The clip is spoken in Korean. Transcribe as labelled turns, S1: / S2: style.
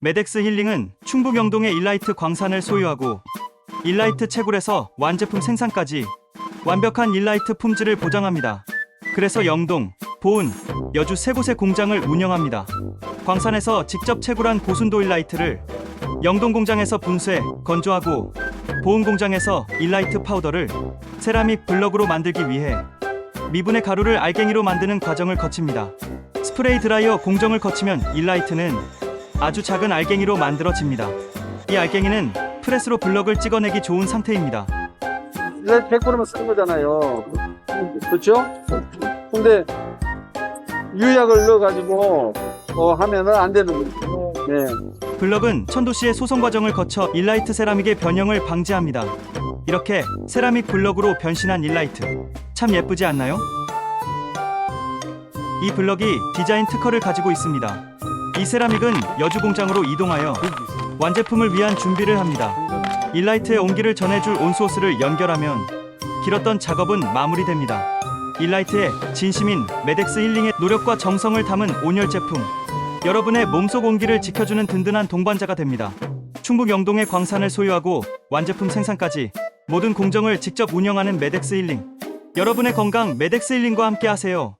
S1: 메덱스 힐링은 충북 영동의 일라이트 광산을 소유하고 일라이트 채굴에서 완제품 생산까지 완벽한 일라이트 품질을 보장합니다. 그래서 영동, 보은, 여주 세 곳의 공장을 운영합니다. 광산에서 직접 채굴한 고순도 일라이트를 영동 공장에서 분쇄, 건조하고 보은 공장에서 일라이트 파우더를 세라믹 블럭으로 만들기 위해 미분의 가루를 알갱이로 만드는 과정을 거칩니다. 스프레이 드라이어 공정을 거치면 일라이트는 아주 작은 알갱이로 만들어집니다. 이 알갱이는 프레스로 블럭을 찍어내기 좋은 상태입니다.
S2: 이제 100%만 쓰는 거잖아요. 그렇죠? 근데 유약을 넣어가지고 어, 하면은 안 되는 거죠. 네.
S1: 블럭은 천도씨의 소성 과정을 거쳐 일라이트 세라믹의 변형을 방지합니다. 이렇게 세라믹 블럭으로 변신한 일라이트 참 예쁘지 않나요? 이 블럭이 디자인 특허를 가지고 있습니다. 이 세라믹은 여주 공장으로 이동하여 완제품을 위한 준비를 합니다. 일라이트의 온기를 전해줄 온소스를 연결하면 길었던 작업은 마무리됩니다. 일라이트의 진심인 메덱스 힐링의 노력과 정성을 담은 온열 제품. 여러분의 몸속 온기를 지켜주는 든든한 동반자가 됩니다. 충북 영동의 광산을 소유하고 완제품 생산까지 모든 공정을 직접 운영하는 메덱스 힐링. 여러분의 건강 메덱스 힐링과 함께 하세요.